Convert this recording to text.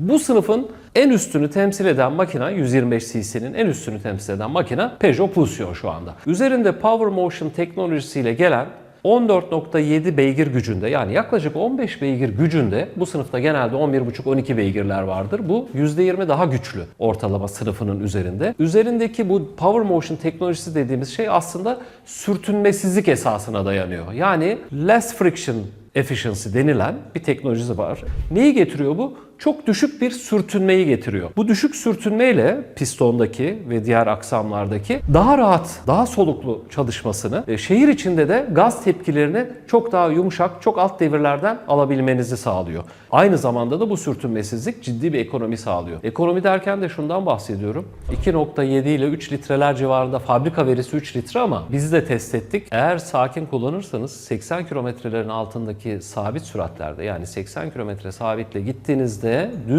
Bu sınıfın en üstünü temsil eden makine 125 cc'nin en üstünü temsil eden makine Peugeot Pulsio şu anda. Üzerinde Power Motion teknolojisiyle gelen 14.7 beygir gücünde yani yaklaşık 15 beygir gücünde bu sınıfta genelde 11.5-12 beygirler vardır. Bu %20 daha güçlü ortalama sınıfının üzerinde. Üzerindeki bu Power Motion teknolojisi dediğimiz şey aslında sürtünmesizlik esasına dayanıyor. Yani less friction efficiency denilen bir teknolojisi var. Neyi getiriyor bu? Çok düşük bir sürtünmeyi getiriyor. Bu düşük sürtünmeyle pistondaki ve diğer aksamlardaki daha rahat, daha soluklu çalışmasını, e, şehir içinde de gaz tepkilerini çok daha yumuşak, çok alt devirlerden alabilmenizi sağlıyor. Aynı zamanda da bu sürtünmesizlik ciddi bir ekonomi sağlıyor. Ekonomi derken de şundan bahsediyorum. 2.7 ile 3 litreler civarında fabrika verisi 3 litre ama biz de test ettik. Eğer sakin kullanırsanız 80 kilometrelerin altındaki sabit süratlerde yani 80 kilometre sabitle gittiğinizde düz